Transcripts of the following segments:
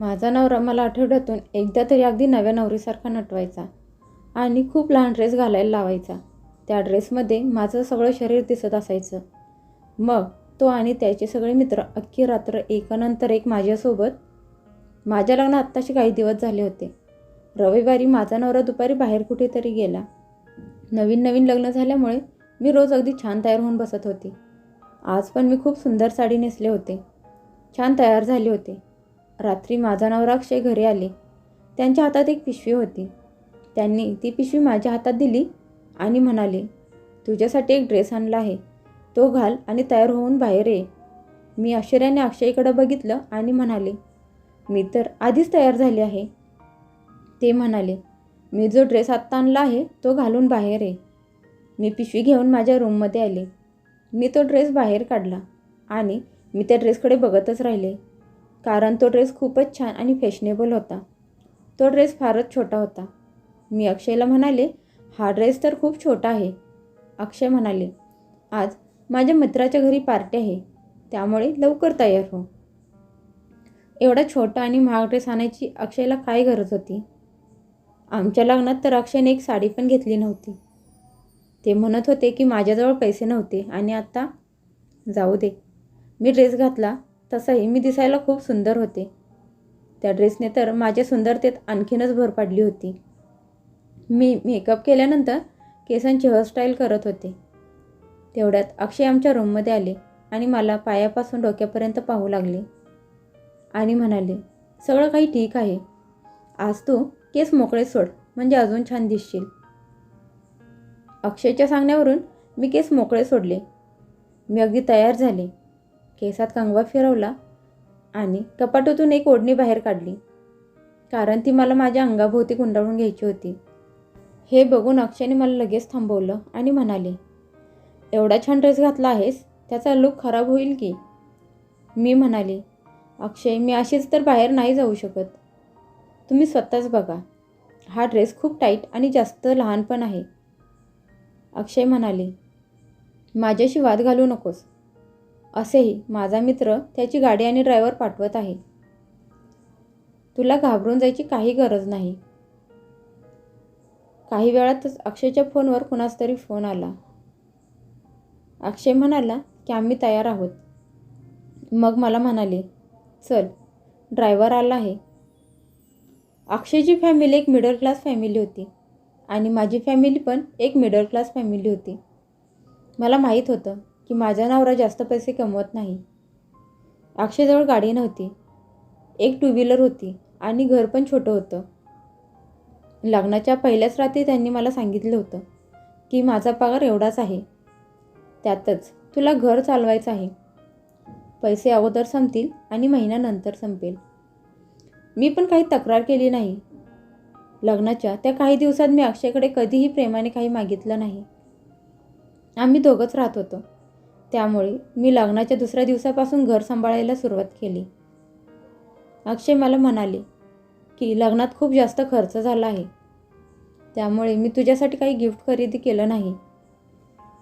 माझा नवरा मला आठवड्यातून एकदा तरी अगदी नव्या नवरीसारखा नटवायचा आणि खूप लहान ड्रेस घालायला लावायचा. त्या ड्रेसमध्ये माझं सगळं शरीर दिसत असायचं. मग तो आणि त्याचे सगळे मित्र अख्खी रात्र एकानंतर एक माझ्यासोबत माझ्या लग्न आत्ताशी काही दिवस झाले होते. रविवारी माझा नवरा दुपारी बाहेर कुठेतरी गेला. नवीन नवीन लग्न झाल्यामुळे मी रोज अगदी छान तयार होऊन बसत होती. आज पण मी खूप सुंदर साडी नेसले होते. छान तयार झाले होते. रात्री माझा नवरा अक्षय घरी आले. त्यांच्या हातात एक पिशवी होती. त्यांनी ती पिशवी माझ्या हातात दिली आणि म्हणाले तुझ्यासाठी एक ड्रेस आणला आहे. तो घाल आणि तयार होऊन बाहेर ये. मी आश्चर्याने अक्षयकडे बघितलं आणि म्हणाले मी तर आधीच तयार झाले आहे. ते म्हणाले मी जो ड्रेस आत्ता आणला आहे तो घालून बाहेर ये. मी पिशवी घेऊन माझ्या रूममध्ये आले. मी तो ड्रेस बाहेर काढला आणि मी त्या ड्रेसकडे बघतच राहिले. कारण तो ड्रेस खूपच छान आणि फॅशनेबल होता. तो ड्रेस फारच छोटा होता. मी अक्षयला म्हणाले हा ड्रेस तर खूप छोटा आहे. अक्षय म्हणाले आज माझ्या मित्राच्या घरी पार्टी आहे. त्यामुळे लवकर तयार हो. एवढा छोटा आणि महाग ड्रेस आणायची अक्षयला काय गरज होती? आमच्या लग्नात तर अक्षयने एक साडी पण घेतली नव्हती. ते म्हणत होते की माझ्याजवळ पैसे नव्हते आणि आत्ता जाऊ दे. मी ड्रेस घातला तसंही मी दिसायला खूप सुंदर होते. त्या ड्रेसने तर माझ्या सुंदरतेत आणखीनच भर पाडली होती. मी मेकअप केल्यानंतर केसांची हेअरस्टाईल करत होते. तेवढ्यात अक्षय आमच्या रूममध्ये आले आणि मला पायापासून डोक्यापर्यंत पाहू लागले. आणि म्हणाले सगळं काही ठीक आहे. आज तू केस मोकळे सोड म्हणजे अजून छान दिसशील. अक्षयच्या सांगण्यावरून मी केस मोकळे सोडले. मी अगदी तयार झाले. केसात कंगवा फिरवला आणि कपाटातून एक ओढणी बाहेर काढली. कारण ती मला माझ्या अंगाभोवती गुंडाळून घ्यायची होती. हे बघून अक्षयने मला लगेच थांबवलं आणि म्हणाले एवढा छान ड्रेस घातला आहेस त्याचा लुक खराब होईल की? मी म्हणाले अक्षय मी अशीच तर बाहेर नाही जाऊ शकत. तुम्ही स्वतःच बघा. हा ड्रेस खूप टाईट आणि जास्त लहान पण आहे. अक्षय म्हणाले माझ्याशी वाद घालू नकोस. असेही माझा मित्र त्याची गाडी आणि ड्रायव्हर पाठवत आहे. तुला घाबरून जायची काही गरज नाही. काही वेळातच अक्षयच्या फोनवर कुणाच तरी फोन आला. अक्षय म्हणाला की आम्ही तयार आहोत. मग मला म्हणाले चल ड्रायव्हर आला आहे. अक्षयची फॅमिली एक मिडल क्लास फॅमिली होती आणि माझी फॅमिली पण एक मिडल क्लास फॅमिली होती. मला माहीत होतं की माझा नवरा जास्त पैसे कमवत नाही. अक्षयजवळ गाडी नव्हती. एक टू व्हीलर होती आणि घर पण छोटं होतं. लग्नाच्या पहिल्याच रात्री त्यांनी मला सांगितलं होतं की माझा पगार एवढाच आहे. त्यातच तुला घर चालवायचं आहे. पैसे अगोदर संपतील आणि महिन्यानंतर संपेल. मी पण काही तक्रार केली नाही. लग्नाच्या त्या काही दिवसात मी अक्षयकडे कधीही प्रेमाने काही मागितलं नाही. आम्ही दोघंच राहत होतो. त्यामुळे मी लग्नाच्या दुसऱ्या दिवसापासून घर सांभाळायला सुरुवात केली. अक्षय मला म्हणाले की लग्नात खूप जास्त खर्च झाला आहे. त्यामुळे मी तुझ्यासाठी काही गिफ्ट खरेदी केलं नाही.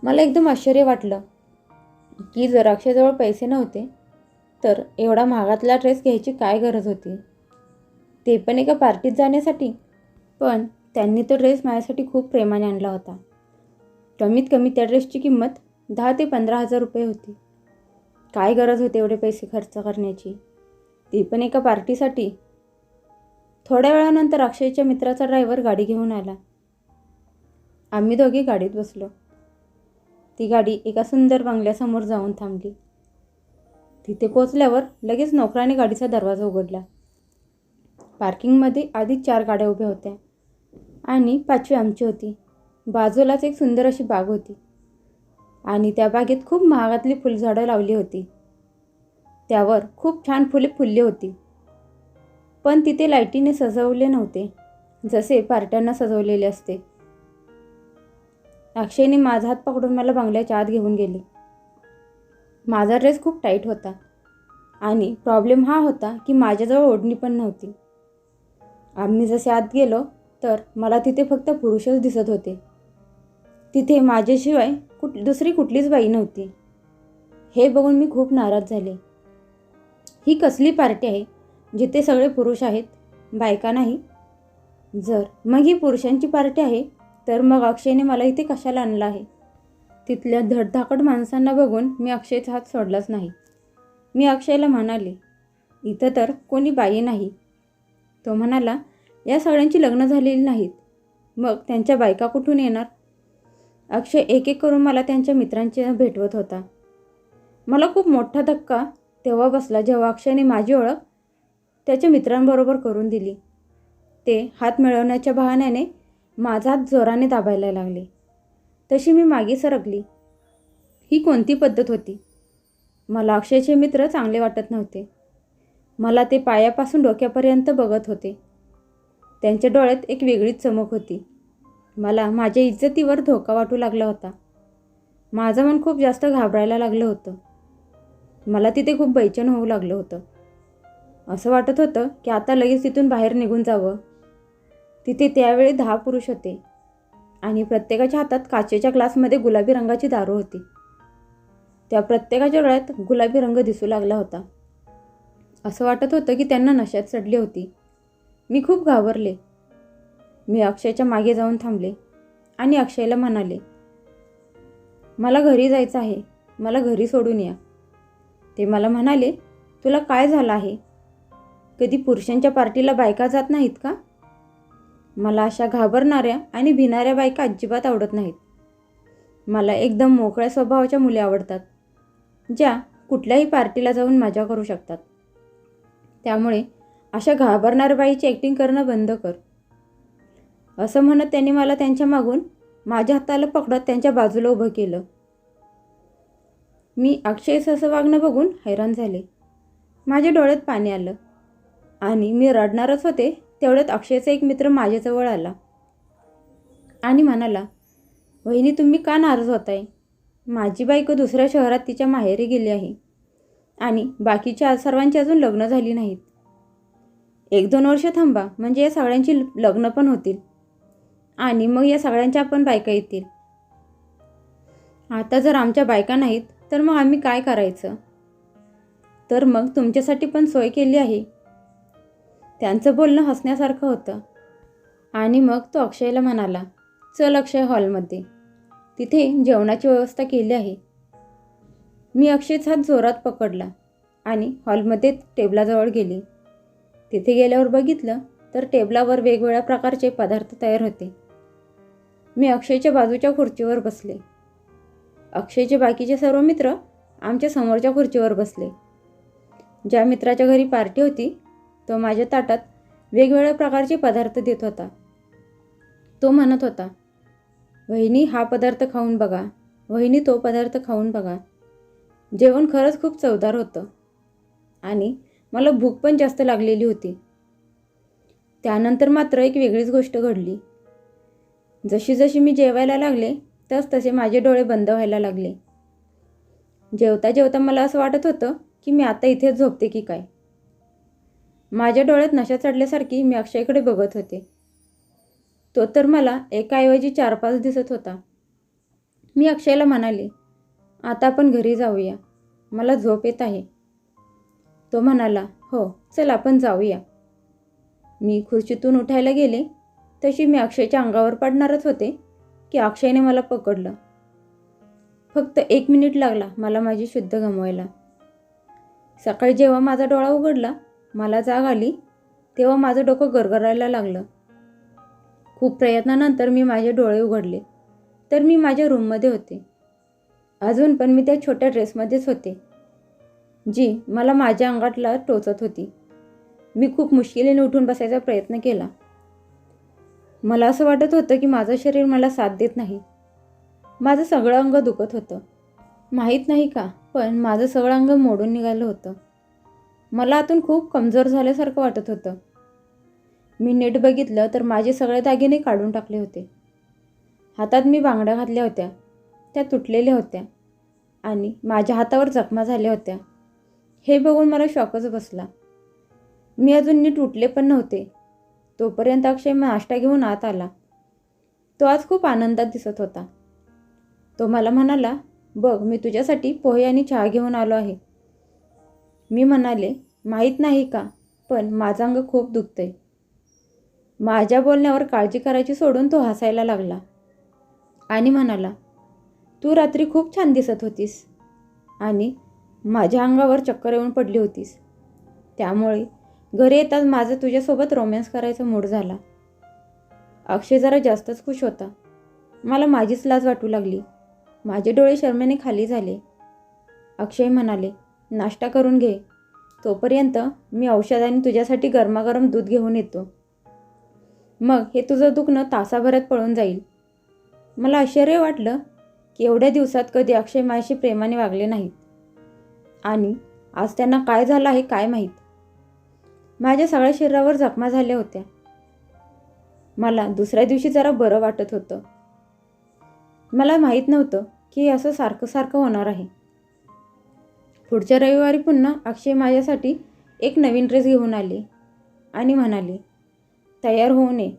मला एकदम आश्चर्य वाटलं की जर अक्षयजवळ पैसे नव्हते तर एवढा महागातला ड्रेस घ्यायची काय गरज होती? ते पण एका पार्टीत जाण्यासाठी. पण त्यांनी तो ड्रेस माझ्यासाठी खूप प्रेमाने आणला होता. कमीत कमी त्या ड्रेसची किंमत दहा ते पंधरा हजार रुपये होती. काय गरज होती एवढे पैसे खर्च करण्याची? ती पण एका पार्टीसाठी. थोड्या वेळानंतर अक्षयच्या मित्राचा ड्रायव्हर गाडी घेऊन आला. आम्ही दोघे गाडीत बसलो. ती गाडी एका सुंदर बंगल्यासमोर जाऊन थांबली. तिथे पोचल्यावर लगेच नोकराने गाडीचा दरवाजा उघडला. पार्किंगमध्ये आधीच चार गाड्या उभ्या होत्या आणि पाचवी आमची होती. बाजूलाच एक सुंदर अशी बाग होती. आणि त्या बागेत खूप महागातली फुलझाडं लावली होती. त्यावर खूप छान फुले फुलली होती. पण तिथे लाईटीने सजवले नव्हते जसे पार्ट्यांना सजवलेले असते. अक्षयने माझा हात पकडून मला बंगल्याच्या आत घेऊन गेले. माझा ड्रेस खूप टाईट होता आणि प्रॉब्लेम हा होता की माझ्याजवळ ओढणी पण नव्हती. आम्ही जसे आत गेलो तर मला तिथे फक्त पुरुषच दिसत होते. तिथे माझ्याशिवाय कुठ दुसरी कुठलीच बाई नव्हती. हे बघून मी खूप नाराज झाले. ही कसली पार्टी आहे जिथे सगळे पुरुष आहेत बायका नाही? जर मग ही पुरुषांची पार्टी आहे तर मग अक्षयने मला इथे कशाला आणलं आहे? तिथल्या धडधाकट माणसांना बघून मी अक्षयचा हात सोडलाच नाही. मी अक्षयला म्हणाले इथं तर कोणी बाई नाही. तो म्हणाला या सगळ्यांची लग्न झालेली नाहीत. मग त्यांच्या बायका कुठून येणार? अक्षय एक एक करून मला त्यांच्या मित्रांची भेटवत होता. मला खूप मोठा धक्का तेव्हा बसला जेव्हा अक्षयने माझी ओळख त्याच्या मित्रांबरोबर करून दिली. ते हात मिळवण्याच्या बहाण्याने माझा हात जोराने दाबायला लागले. तशी मी मागे सरकली. ही कोणती पद्धत होती? मला अक्षयचे मित्र चांगले वाटत नव्हते. मला ते पायापासून डोक्यापर्यंत बघत होते. त्यांच्या डोळ्यात एक वेगळीच चमक होती. मला माझ्या इज्जतीवर धोका वाटू लागला होता. माझं मन खूप जास्त घाबरायला लागलं होतं. मला तिथे खूप बैचन होऊ लागलं होतं. असं वाटत होतं की आता लगेच तिथून बाहेर निघून जावं. तिथे त्यावेळी दहा पुरुष होते आणि प्रत्येकाच्या हातात काचेच्या ग्लासमध्ये गुलाबी रंगाची दारू होती. त्या प्रत्येकाच्या डोळ्यात गुलाबी रंग दिसू लागला होता. असं वाटत होतं की त्यांना नशात चढली होती. मी खूप घाबरले. मी अक्षयच्या मागे जाऊन थांबले आणि अक्षयला म्हणाले मला घरी जायचं आहे. मला घरी सोडून या. ते मला म्हणाले तुला काय झालं आहे? कधी पुरुषांच्या पार्टीला बायका जात नाहीत का? मला अशा घाबरणाऱ्या आणि भिणाऱ्या बायका अजिबात आवडत नाहीत. मला एकदम मोकळ्या स्वभावाच्या मुली आवडतात ज्या कुठल्याही पार्टीला जाऊन मजा करू शकतात. त्यामुळे अशा घाबरणाऱ्या बाईची ॲक्टिंग करणं बंद कर. असं म्हणत त्यांनी मला त्यांच्या मागून माझ्या हाताला पकडत त्यांच्या बाजूला उभं केलं. मी अक्षयस असं वागणं बघून हैराण झाले. माझ्या डोळ्यात पाणी आलं. आणि मी रडणारच होते तेवढ्यात अक्षयचा एक मित्र माझ्याजवळ आला. आणि म्हणाला वहिनी तुम्ही का नाराज होताय? माझी बायको दुसऱ्या शहरात तिच्या माहेरी गेली आहे आणि बाकीच्या सर्वांची अजून लग्न झाली नाहीत. एक दोन वर्ष थांबा म्हणजे या सगळ्यांची लग्न पण होतील. आणि मग या सगळ्यांच्या पण बायका येतील. आता जर आमच्या बायका नाहीत तर मग आम्ही काय करायचं? तर मग तुमच्यासाठी पण सोय केली आहे. त्यांचं बोलणं हसण्यासारखं होतं. आणि मग तो अक्षयला म्हणाला चल अक्षय हॉलमध्ये. तिथे जेवणाची व्यवस्था केली आहे. मी अक्षयचा हात जोरात पकडला आणि हॉलमध्ये टेबलाजवळ गेली. तिथे गेल्यावर बघितलं तर टेबलावर वेगवेगळ्या प्रकारचे पदार्थ तयार होते. मी अक्षयच्या बाजूच्या खुर्चीवर बसले. अक्षयचे बाकीचे सर्व मित्र आमच्या समोरच्या खुर्चीवर बसले. ज्या मित्राच्या घरी पार्टी होती तो माझ्या ताटात वेगवेगळ्या प्रकारचे पदार्थ देत होता. तो म्हणत होता वहिनी हा पदार्थ खाऊन बघा. वहिनी तो पदार्थ खाऊन बघा. जेवण खरंच खूप चवदार होतं. आणि मला भूक पण जास्त लागलेली होती. त्यानंतर मात्र एक वेगळीच गोष्ट घडली. जशी जशी मी जेवायला लागले तस तसे माझे डोळे बंद व्हायला लागले. जेवता जेवता मला असं वाटत होतं की मी आता इथेच झोपते की काय? माझ्या डोळ्यात नशा चढल्यासारखी मी अक्षयकडे बघत होते. तो तर मला एकाऐवजी चार पाच दिसत होता. मी अक्षयला म्हणाले आता आपण घरी जाऊया. मला झोप येत आहे. तो म्हणाला हो चल आपण जाऊया. मी खुर्चीतून उठायला गेले. तशी मी अक्षयच्या अंगावर पडणारच होते की अक्षयने मला पकडलं. फक्त एक मिनिट लागला मला माझी शुद्ध गमवायला. सकाळी जेव्हा माझा डोळा उघडला मला जाग आली तेव्हा माझं डोकं गरगरायला लागलं. खूप प्रयत्नानंतर मी माझे डोळे उघडले. तर मी माझ्या रूममध्ये होते. अजून पण मी त्या छोट्या ड्रेसमध्येच होते जी मला माझ्या अंगातला टोचत होती. मी खूप मुश्किलीने उठून बसायचा प्रयत्न केला. मला असं वाटत होतं की माझं शरीर मला साथ देत नाही. माझं सगळं अंग दुखत होतं. माहीत नाही का पण माझं सगळं अंग मोडून निघालं होतं. मला आतून खूप कमजोर झाल्यासारखं वाटत होतं. मी नीट बघितलं तर माझे सगळे दागिने काढून टाकले होते. हातात मी बांगड्या घातल्या होत्या. त्या तुटलेल्या होत्या. आणि माझ्या हातावर जखमा झाल्या होत्या. हे बघून मला शॉकच बसला. मी अजून नीट उठले पण नव्हते. तोपर्यंत अक्षय नाश्ता घेऊन आत आला. तो आज खूप आनंदात दिसत होता. तो मला म्हणाला बघ मी तुझ्यासाठी पोहे आणि चहा घेऊन आलो आहे. मी म्हणाले माहीत नाही का पण माझं अंग खूप दुखतंय. माझ्या बोलण्यावर काळजी करायची सोडून तो हसायला लागला. आणि म्हणाला तू रात्री खूप छान दिसत होतीस आणि माझ्या अंगावर चक्कर येऊन पडली होतीस. त्यामुळे घरी येताच माझं तुझ्यासोबत रोमॅन्स करायचा मूड झाला. अक्षय जरा जास्तच खुश होता. मला माझीच लाज वाटू लागली. माझे डोळे शर्मेने खाली झाले. अक्षय म्हणाले नाश्ता करून घे. तोपर्यंत मी औषधाने तुझ्यासाठी गरमागरम दूध घेऊन येतो. मग हे तुझं दुखणं तासाभरात पळून जाईल. मला आश्चर्य वाटलं की एवढ्या दिवसात कधी अक्षय माझ्याशी प्रेमाने वागले नाहीत. आणि आज त्यांना काय झालं आहे काय माहीत? माझ्या सगळ्या शरीरावर जखमा झाल्या होत्या. मला दुसऱ्या दिवशी जरा बरं वाटत होतं. मला माहीत नव्हतं की असं सारखं सारखं होणार आहे. पुढच्या रविवारी पुन्हा अक्षय माझ्यासाठी एक नवीन ड्रेस घेऊन आले आणि म्हणाले तयार होऊ नये.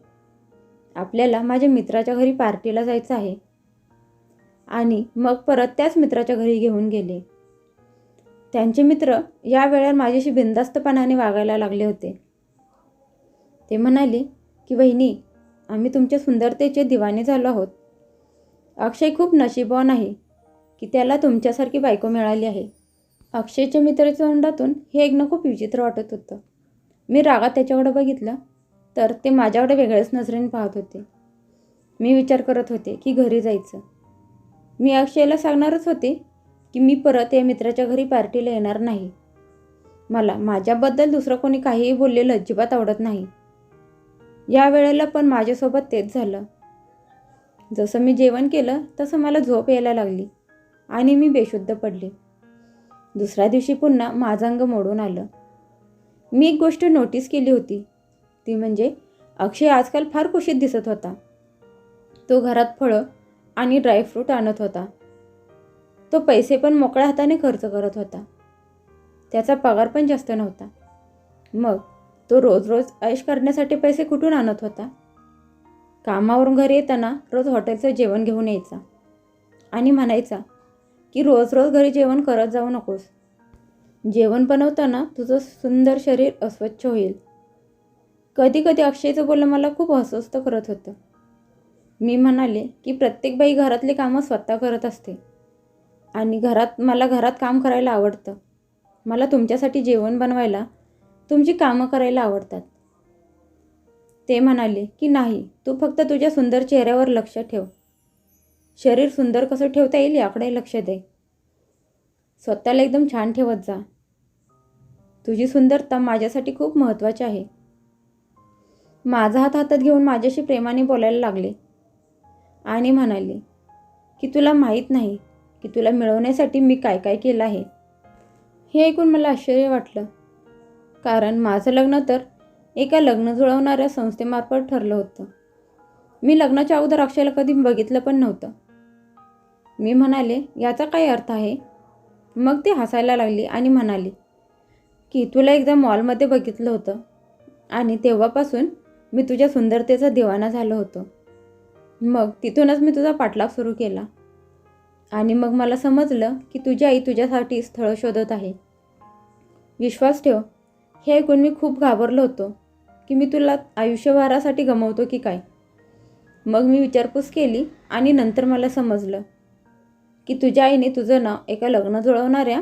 आपल्याला माझ्या मित्राच्या घरी पार्टीला जायचं आहे. आणि मग परत त्याच मित्राच्या घरी घेऊन गेले. त्यांचे मित्र या वेळेला माझ्याशी बिंदास्तपणाने वागायला लागले होते. ते म्हणाले की वहिनी आम्ही तुमच्या सुंदरतेचे दिवाने झालो आहोत. अक्षय खूप नशीबवान आहे की त्याला तुमच्यासारखी बायको मिळाली आहे. अक्षयच्या मित्राच्या तोंडातून हे ऐकणं खूप विचित्र वाटत होतं. मी रागात त्याच्याकडे बघितलं तर ते माझ्याकडे वेगळ्याच नजरेने पाहत होते. मी विचार करत होते की घरी जायचं. मी अक्षयला सांगणारच होते की मी परत या मित्राच्या घरी पार्टीला येणार नाही. मला माझ्याबद्दल दुसरं कोणी काहीही बोललेलं अजिबात आवडत नाही. या वेळेला पण माझ्यासोबत तेच झालं. जसं मी जेवण केलं तसं मला झोप यायला लागली आणि मी बेशुद्ध पडले. दुसऱ्या दिवशी पुन्हा माझं अंग मोडून आलं. मी एक गोष्ट नोटीस केली होती. ती म्हणजे अक्षय आजकाल फार खुशीत दिसत होता. तो घरात फळं आणि ड्रायफ्रूट आणत होता. तो पैसे पण मोकळ्या हाताने खर्च करत होता. त्याचा पगार पण जास्त नव्हता. मग तो रोज रोज ऐश करण्यासाठी पैसे कुठून आणत होता? कामावरून घरी येताना रोज हॉटेलचं जेवण घेऊन यायचा आणि म्हणायचा की रोज रोज घरी जेवण करत जाऊ नकोस. जेवण बनवताना तुझं सुंदर शरीर अस्वच्छ होईल. कधी कधी अक्षयचं बोलणं मला खूप अस्वस्थ करत होतं. मी म्हणाले की प्रत्येक बाई घरातली कामं स्वतः करत असते. आणि घरात मला घरात काम करायला आवडतं. मला तुमच्यासाठी जेवण बनवायला तुमची कामं करायला आवडतात. ते म्हणाले की नाही तू फक्त तुझ्या सुंदर चेहऱ्यावर लक्ष ठेव. शरीर सुंदर कसं ठेवता येईल याकडे लक्ष दे. स्वतःला एकदम छान ठेवत जा. तुझी सुंदरता माझ्यासाठी खूप महत्त्वाची आहे. माझा हात हातात घेऊन माझ्याशी प्रेमाने बोलायला लागले आणि म्हणाले की तुला माहीत नाही की तुला मिळवण्यासाठी मी काय काय केलं आहे? हे ऐकून मला आश्चर्य वाटलं. कारण माझं लग्न तर एका लग्न जुळवणाऱ्या संस्थेमार्फत ठरलं होतं. मी लग्नाच्या अगोदर अक्षयला कधी बघितलं पण नव्हतं. मी म्हणाले याचा काय अर्थ आहे? मग ती हसायला लागली आणि म्हणाली की तुला एकदा मॉलमध्ये बघितलं होतं आणि तेव्हापासून मी तुझ्या सुंदरतेचा दिवाना झालो होतो. मग तिथूनच मी तुझा पाठलाग सुरू केला. आणि मग मला समजलं की तुझी आई तुझ्यासाठी स्थळ शोधत आहे. विश्वास ठेव हे ऐकून मी खूप घाबरलो होतो की मी तुला आयुष्यभरासाठी गमवतो की काय. मग मी विचारपूस केली आणि नंतर मला समजलं की तुझ्या आईने तुझं नाव एका लग्न जुळवणाऱ्या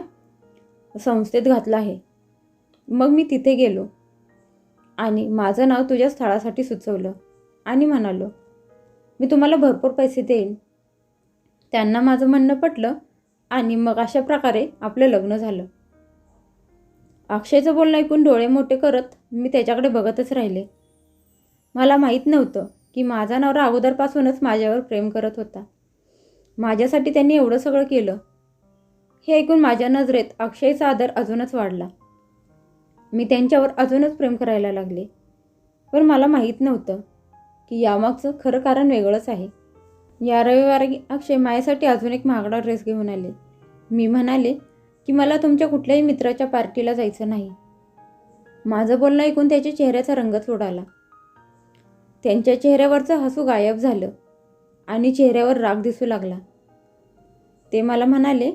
संस्थेत घातलं आहे. मग मी तिथे गेलो आणि माझं नाव तुझ्या स्थळासाठी सुचवलं आणि म्हणालो मी तुम्हाला भरपूर पैसे देईन त्यांना माझं म्हणणं पटलं आणि मग अशा प्रकारे आपलं लग्न झालं. अक्षयचं बोलणं ऐकून डोळे मोठे करत मी त्याच्याकडे बघतच राहिले. मला माहीत नव्हतं की माझा नवरा अगोदरपासूनच माझ्यावर प्रेम करत होता. माझ्यासाठी त्यांनी एवढं सगळं केलं. हे ऐकून माझ्या नजरेत अक्षयचा आदर अजूनच वाढला. मी त्यांच्यावर अजूनच प्रेम करायला लागले. पण मला माहीत नव्हतं की यामागचं खरं कारण वेगळंच आहे. या रविवारी अक्षय माझ्यासाठी अजून एक महागडा ड्रेस घेऊन आले. मी म्हणाले की मला तुमच्या कुठल्याही मित्राच्या पार्टीला जायचं नाही. माझं बोलणं ऐकून त्याच्या चेहऱ्याचा रंगच उडाला त्यांच्या चेहऱ्यावरचं हसू गायब झालं आणि चेहऱ्यावर राग दिसू लागला. ते मला म्हणाले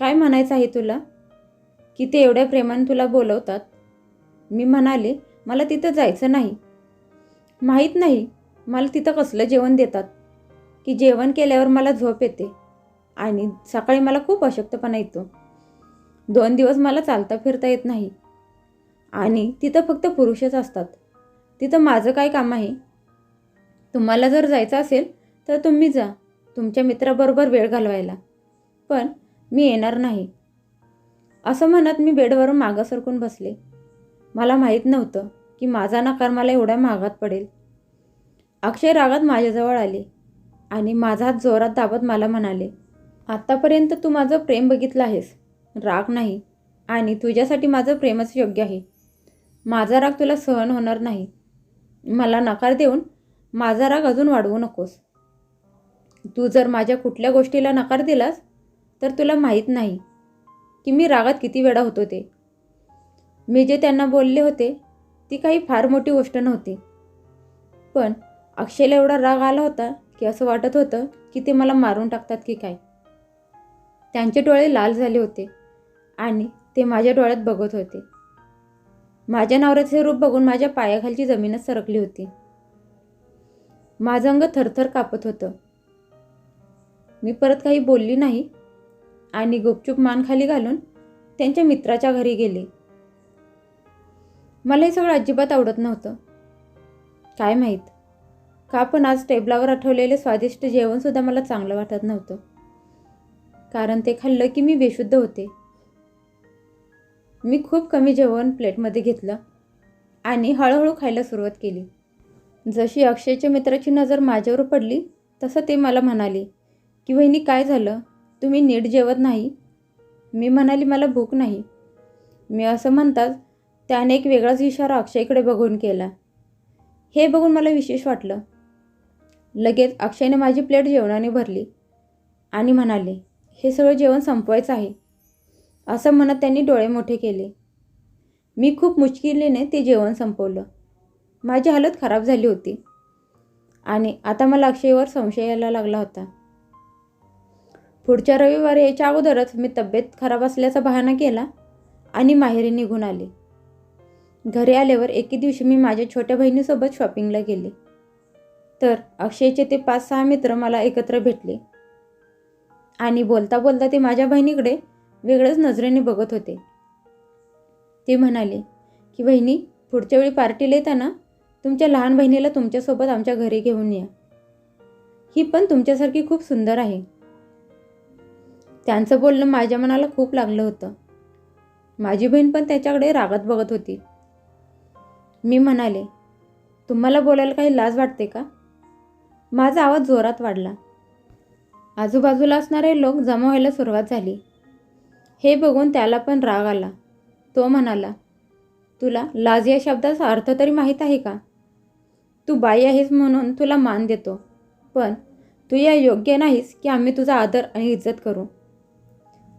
काय म्हणायचं आहे तुला? की ते एवढ्या प्रेमाने तुला बोलवतात? मी म्हणाले मला तिथं जायचं नाही. माहीत नाही मला तिथं कसलं जेवण देतात. की जेवण केल्यावर मला झोप येते. आणि सकाळी मला खूप अशक्तपणा येतो. दोन दिवस मला चालता फिरता येत नाही. आणि तिथं फक्त पुरुषच असतात. तिथं माझं काय काम आहे? तुम्हाला जर जायचं असेल तर तुम्ही जा तुमच्या मित्राबरोबर वेळ घालवायला. पण मी येणार नाही. असं म्हणत मी बेडवरून मागं सरकून बसले. मला माहीत नव्हतं की माझा नकार मला एवढ्या महागात पडेल. अक्षय रागात माझ्याजवळ आले. आणि माझा हात जोरात दाबत मला म्हणाले आत्तापर्यंत तू माझं प्रेम बघितलं आहेस. राग नाही. आणि तुझ्यासाठी माझं प्रेमच योग्य आहे. माझा राग तुला सहन होणार नाही. मला नकार देऊन माझा राग अजून वाढवू नकोस. तू जर माझ्या कुठल्या गोष्टीला नकार दिलास तर तुला माहीत नाही की मी रागात किती वेळा होतो ते. मी जे त्यांना बोलले होते ती काही फार मोठी गोष्ट नव्हती. पण अक्षयला एवढा राग आला होता की असं वाटत होतं की ते मला मारून टाकतात की काय. त्यांचे डोळे लाल झाले होते आणि ते माझ्या डोळ्यात बघत होते. माझ्या नवऱ्याचे रूप बघून माझ्या पायाखालची जमीनच सरकली होती. माझं अंग थरथर कापत होतं. मी परत काही बोलली नाही आणि गुपचूप मान खाली घालून त्यांच्या मित्राच्या घरी गेले. मला हे सगळं अजिबात आवडत नव्हतं. काय माहीत? का पण आज टेबलावर आठवलेले स्वादिष्ट जेवणसुद्धा मला चांगलं वाटत नव्हतं. कारण ते खाल्लं की मी बेशुद्ध होते. मी खूप कमी जेवण प्लेटमध्ये घेतलं आणि हळूहळू खायला सुरुवात केली. जशी अक्षयच्या मित्राची नजर माझ्यावर पडली तसं ते मला म्हणाले की वहिनी काय झालं? तुम्ही नीट जेवत नाही? मी म्हणाली मला भूक नाही. मी असं म्हणताच त्याने एक वेगळाच इशारा अक्षयकडे बघून केला. हे बघून मला विशेष वाटलं लगेच अक्षयने माझी प्लेट जेवणाने भरली आणि म्हणाले हे सगळं जेवण संपवायचं आहे. असं म्हणत त्यांनी डोळे मोठे केले. मी खूप मुश्किलीने ते जेवण संपवलं. माझी हालत खराब झाली होती आणि आता मला अक्षयवर संशय यायला लागला होता. पुढच्या रविवारी याच्या अगोदरच मी तब्येत खराब असल्याचा बहाणा केला आणि माहेरी निघून आले. घरी आल्यावर एके दिवशी मी माझ्या छोट्या बहिणीसोबत शॉपिंगला गेले. तर अक्षयचे ते पाच सहा मित्र मला एकत्र भेटले. आणि बोलता बोलता ते माझ्या बहिणीकडे वेगळ्याच नजरेने बघत होते. ते म्हणाले की बहिणी पुढच्या वेळी पार्टीला येताना तुमच्या लहान बहिणीला तुमच्यासोबत आमच्या घरी घेऊन या. ही पण तुमच्यासारखी खूप सुंदर आहे. त्यांचं बोलणं माझ्या मनाला खूप लागलं होतं. माझी बहीण पण त्याच्याकडे रागत बघत होती. मी म्हणाले तुम्हाला बोलायला काही लाज वाटते का? माझा आवाज जोरात वाढला. आजूबाजूला असणारे लोक जमा व्हायला सुरुवात झाली. हे बघून त्याला पण राग आला. तो म्हणाला तुला लाज या शब्दाचा अर्थ तरी माहीत आहे का? तू बाई आहेस म्हणून तुला मान देतो पण तू या योग्य नाहीस की आम्ही तुझा आदर आणि इज्जत करू.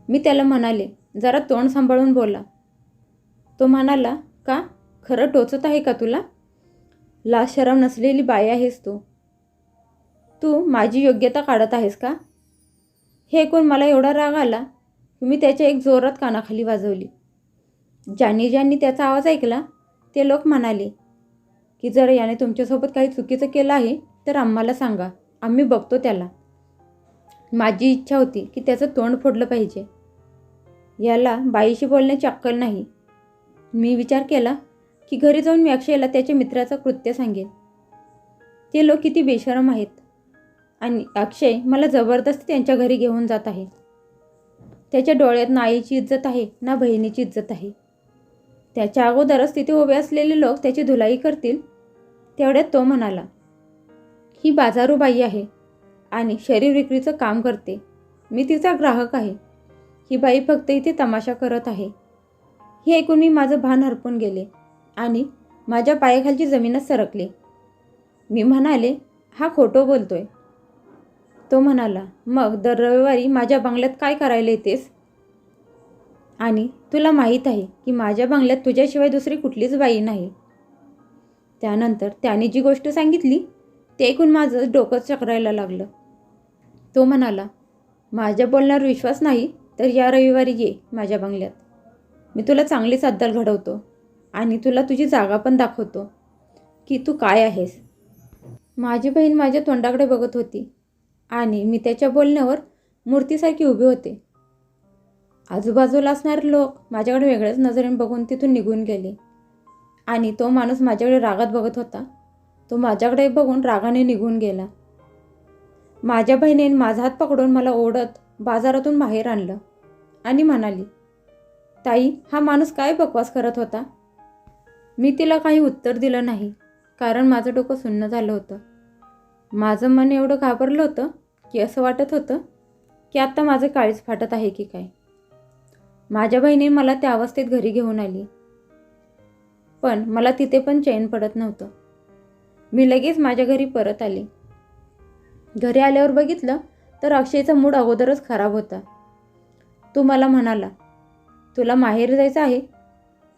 मी त्याला म्हणाले जरा तोंड सांभाळून बोला. तो म्हणाला का? खरं टोचत आहे का तुला? लाज शरम नसलेली बाई आहेस तू. तू माझी योग्यता काढत आहेस का? हे ऐकून मला एवढा राग आला की मी त्याच्या एक जोरात कानाखाली वाजवली. ज्यांनी ज्यांनी त्याचा आवाज ऐकला ते लोक म्हणाले की जर याने तुमच्यासोबत काही चुकीचं केलं आहे तर आम्हाला सांगा आम्ही बघतो त्याला. माझी इच्छा होती की त्याचं तोंड फोडलं पाहिजे. याला बाईशी बोलण्याची अक्कल नाही. मी विचार केला की घरी जाऊन मी अक्षयला त्याच्या मित्राचं कृत्य सांगेन. ते लोक किती बेशरम आहेत. आणि अक्षय मला जबरदस्ती त्यांच्या घरी घेऊन जात आहे. त्याच्या डोळ्यात ना आईची इज्जत आहे ना बहिणीची इज्जत आहे. त्याच्या अगोदरच तिथे उभे असलेले लोक त्याची धुलाई करतील तेवढ्यात तो म्हणाला ही बाजारू बाई आहे आणि शरीर विक्रीचं काम करते. मी तिचा ग्राहक आहे. ही बाई फक्त इथे तमाशा करत आहे. हे ऐकून मी माझं भान हरपून गेले आणि माझ्या पायाखालची जमीनच सरकली. मी म्हणाले हा खोटं बोलतोय. तो म्हणाला मग दर रविवारी माझ्या बंगल्यात काय करायला येतेस? आणि तुला माहीत आहे की माझ्या बंगल्यात तुझ्याशिवाय दुसरी कुठलीच बाई नाही. त्यानंतर त्याने जी गोष्ट सांगितली ते ऐकून माझं डोकं चक्रायला लागलं. तो म्हणाला माझ्या बोलण्यावर विश्वास नाही तर या रविवारी ये माझ्या बंगल्यात. मी तुला चांगलीच अद्दल घडवतो आणि तुला तुझी जागा पण दाखवतो की तू काय आहेस. माझी बहीण माझ्या तोंडाकडे बघत होती. आणि मी त्याच्या बोलण्यावर मूर्तीसारखी उभी होते. आजूबाजूला असणारे लोक माझ्याकडे वेगळ्याच नजरेने बघून तिथून निघून गेले. आणि तो माणूस माझ्याकडे रागात बघत होता. तो माझ्याकडे बघून रागाने निघून गेला. माझ्या बहिणीने माझा हात पकडून मला ओढत बाजारातून बाहेर आणलं आणि म्हणाली ताई हा माणूस काय बकवास करत होता? मी तिला काही उत्तर दिलं नाही कारण माझं डोकं सुन्न झालं होतं. माझं मन एवढं घाबरलं होतं की असं वाटत होतं की आत्ता माझं काळीच फाटत आहे की काय. माझ्या बहिणी मला त्या अवस्थेत घरी घेऊन आली. पण मला तिथे पण चैन पडत नव्हतं. मी लगेच माझ्या घरी परत आले. घरी आल्यावर बघितलं तर अक्षयचा मूड अगोदरच खराब होता. तो मला म्हणाला तुला माहेर जायचं आहे?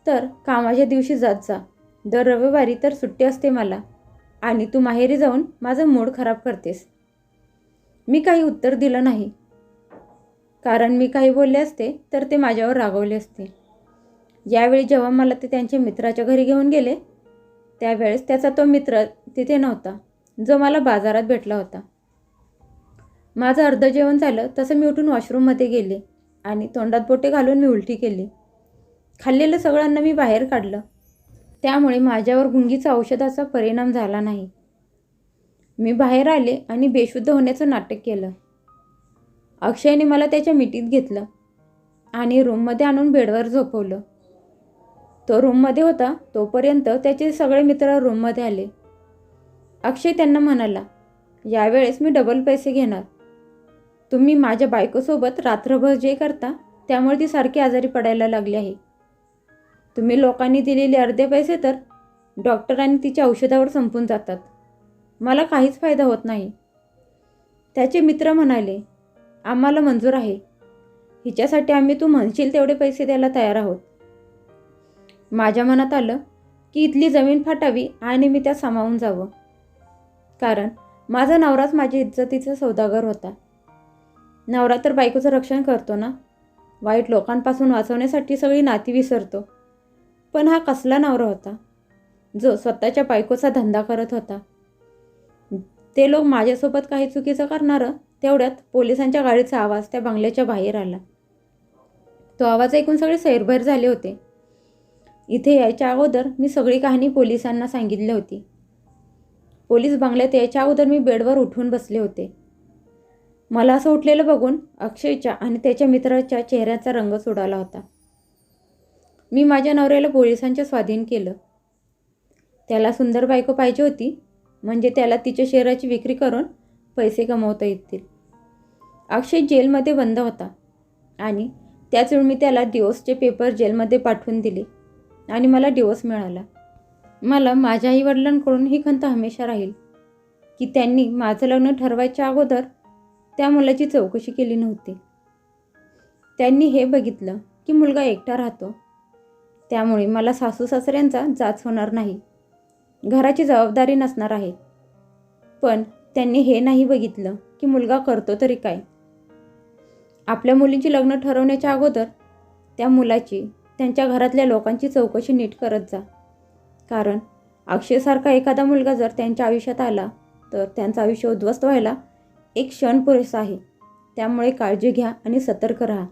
तर कामाच्या दिवशी जात जा. दर रविवारी तर सुट्टी असते मला. आणि तू माहेरी जाऊन माझं मूड खराब करतेस. मी काही उत्तर दिलं नाही. कारण मी काही बोलले असते तर ते माझ्यावर रागवले असते. यावेळी जेव्हा मला ते त्यांच्या मित्राच्या घरी घेऊन गेले त्यावेळेस त्याचा तो मित्र तिथे नव्हता जो मला बाजारात भेटला होता. माझं अर्ध जेवण झालं तसं मी उठून वॉशरूममध्ये गेले आणि तोंडात बोटे घालून मी उलटी केली. खाल्लेलं सगळ्यांना मी बाहेर काढलं. त्यामुळे माझ्यावर गुंगीचा औषधाचा परिणाम झाला नाही. मी बाहेर आले आणि बेशुद्ध होण्याचं नाटक केलं. अक्षयने मला त्याच्या मिठीत घेतलं आणि रूममध्ये आणून बेडवर झोपवलं. तो रूममध्ये होता तोपर्यंत त्याचे सगळे मित्र रूममध्ये आले. अक्षय त्यांना म्हणाला यावेळेस मी डबल पैसे घेणार. तुम्ही माझ्या बायकोसोबत रात्रभर जे करता त्यामुळे ती सारखी आजारी पडायला लागली आहे. तुम्ही लोकांनी दिलेले अर्धे पैसे तर डॉक्टर आणि तिच्या औषधावर संपून जातात. मला काहीच फायदा होत नाही. त्याचे मित्र म्हणाले आम्हाला मंजूर आहे. हिच्यासाठी आम्ही तू म्हणशील तेवढे पैसे द्यायला तयार आहोत. माझ्या मनात आलं की इथली जमीन फाटावी आणि मी त्यात सामावून जावं. कारण माझा नवराच माझ्या इज्जतीचा सौदागर होता. नवरा तर बायकोचं रक्षण करतो ना? वाईट लोकांपासून वाचवण्यासाठी सगळी नाती विसरतो. पण हा कसला नवरा होता? जो स्वतःच्या बायकोचा धंदा करत होता. ते लोक माझ्यासोबत काही चुकीचं करणारं तेवढ्यात पोलिसांच्या गाडीचा आवाज त्या बंगल्याच्या बाहेर आला. तो आवाज ऐकून सगळे सैरभैर झाले होते. इथे यायच्या अगोदर मी सगळी कहाणी पोलिसांना सांगितली होती. पोलीस बंगल्यात यायच्या अगोदर मी बेडवर उठून बसले होते. मला असं उठलेलं बघून अक्षयच्या आणि त्याच्या मित्राच्या चेहऱ्याचा रंग सोडाला होता. मी माझ्या नवऱ्याला पोलिसांच्या स्वाधीन केलं. त्याला सुंदर बायको पाहिजे होती. म्हणजे त्याला तिच्या शेअराची विक्री करून पैसे कमवता येतील. अक्षय जेलमध्ये बंद होता. आणि त्याचवेळी मी त्याला डिवोर्सचे पेपर जेलमध्ये पाठवून दिले. आणि मला डिवोर्स मिळाला. मला माझ्या आईवडिलांकडून ही खंत हमेशा राहील. की त्यांनी माझं लग्न ठरवायच्या अगोदर त्या मुलाची चौकशी केली नव्हती. त्यांनी हे बघितलं की मुलगा एकटा राहतो. त्यामुळे मला सासू सासऱ्यांचा जाच होणार नाही. घराची जबाबदारी नसणार आहे. पण त्यांनी हे नाही बघितलं की मुलगा करतो तरी काय. आपल्या मुलींची लग्न ठरवण्याच्या अगोदर त्या मुलाची त्यांच्या घरातल्या लोकांची चौकशी नीट करत जा. कारण अक्षयसारखा एखादा मुलगा जर त्यांच्या आयुष्यात आला तर त्यांचं आयुष्य उद्ध्वस्त व्हायला एक क्षण पुरेसा आहे. त्यामुळे काळजी घ्या आणि सतर्क राहा.